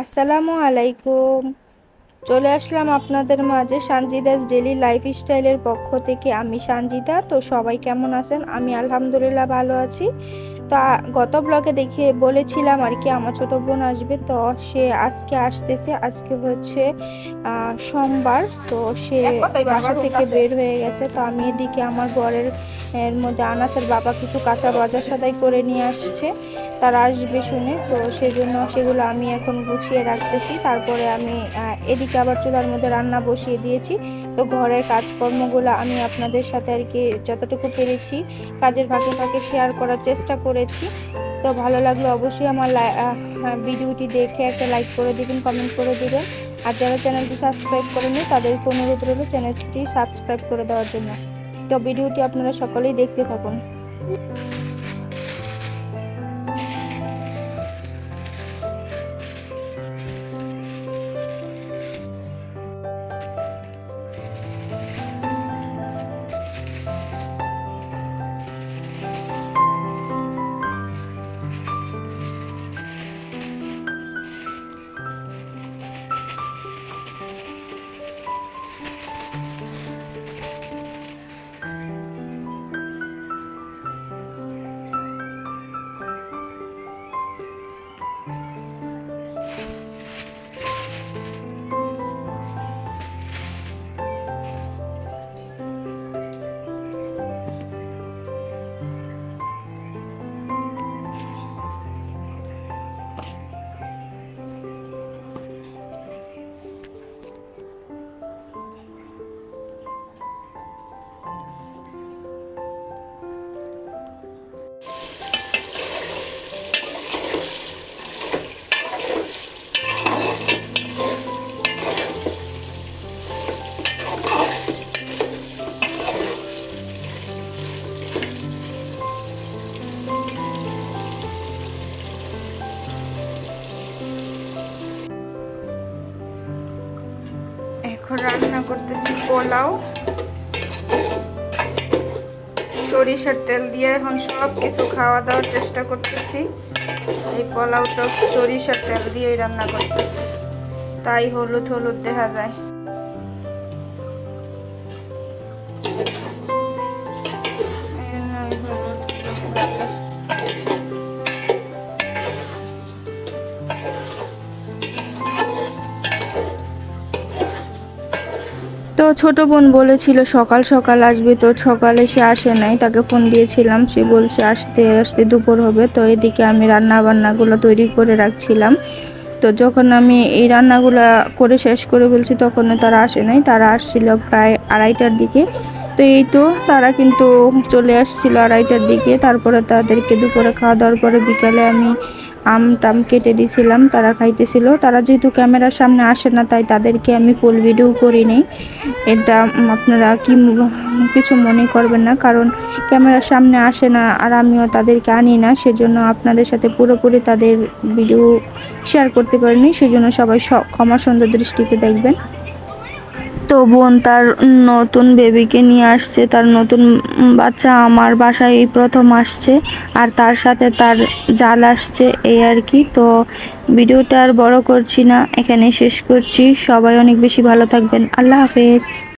আসসালামু আলাইকুম। চলে আসলাম আপনাদের মাঝে সানজিদাস ডেলি লাইফস্টাইলের পক্ষ থেকে। আমি সানজিদা তো সবাই কেমন আছেন? আমি আলহামদুলিল্লাহ ভালো আছি। তো গত ব্লগে দেখে বলেছিলাম আর কি আমার ছোট বোন আসবে তো সে আজকে আসতেছে। আজকে হচ্ছে সোমবার তো সে বাসা থেকে বের হয়ে গেছে। তো আমি এদিকে আমার বরের এর মধ্যে আনাসের বাবা কিছু কাঁচা বাজার সদাই করে নিয়ে আসছে। তারা আসবে শুনে, তো সেজন্য সেগুলো আমি এখন গুছিয়ে রাখতেছি। তারপরে আমি এদিকে আবার চুলার মধ্যে রান্না বসিয়ে দিয়েছি। তো ঘরের কাজকর্মগুলো আমি আপনাদের সাথে আর কি যতটুকু পেরেছি, কাজের ফাঁকে ফাঁকে শেয়ার করার চেষ্টা করেছি। তো ভালো লাগলে অবশ্যই আমার ভিডিওটি দেখে একটা লাইক করে দেবেন কমেন্ট করে দেবেন। আর যারা চ্যানেলটি সাবস্ক্রাইব করেনি তাদেরকে অনুরোধ রইল চ্যানেলটি সাবস্ক্রাইব করে দেওয়ার জন্য। তো ভিডিওটি আপনারা সকলেই দেখতে থাকুন। এখন রান্না করতেছি পোলাও, সরিষার তেল দিয়ে এখন সব কিছু খাওয়া দাওয়ার চেষ্টা করতেছি। এই পোলাওটা সরিষার তেল দিয়েই রান্না করতেছি। তাই হলুদ হলুদ দেখা যায়। ছোট বোন বলেছিল, সকাল সকাল আসবে তো, সকালে সে আসে নাই। তাকে ফোন দিয়েছিলাম, সে বলছে, আসতে আসতে দুপুর হবে। তো এদিকে আমি রান্না বান্নাগুলো তৈরি করে রাখছিলাম। তো যখন আমি এই রান্নাগুলো করে শেষ করে বলছি তখন তারা আসে নাই। তারা আসছিল প্রায় আড়াইটার দিকে। তো এই তো তারা কিন্তু চলে আসছিল আড়াইটার দিকে। তারপরে তাদেরকে দুপুরে খাওয়া দাওয়ার পরে বিকালে আমি আম টাম কেটে দিয়েছিলাম তারা খাইতেছিল। তারা যেহেতু ক্যামেরার সামনে আসে না, তাই তাদেরকে আমি ফুল ভিডিও করি নেই এটা আপনারা কি কিছু মনে করবেন না, কারণ ক্যামেরার সামনে আসে না আর আমিও তাদেরকে আনি না, সেজন্য আপনাদের সাথে পুরোপুরি তাদের ভিডিও শেয়ার করতে পারিনি। সেজন্য সবাই ক্ষমা সুন্দর দৃষ্টিতে দেখবেন। তো বোন তার নতুন বেবিকে নিয়ে আসছে। তার নতুন বাচ্চা আমার বাসায় প্রথম আসছে আর তার সাথে তার জাল আসছে এই আর কি। তো ভিডিওটা আর বড় করছি না এখানে শেষ করছি। সবাই অনেক বেশি ভালো থাকবেন। আল্লাহ হাফেজ।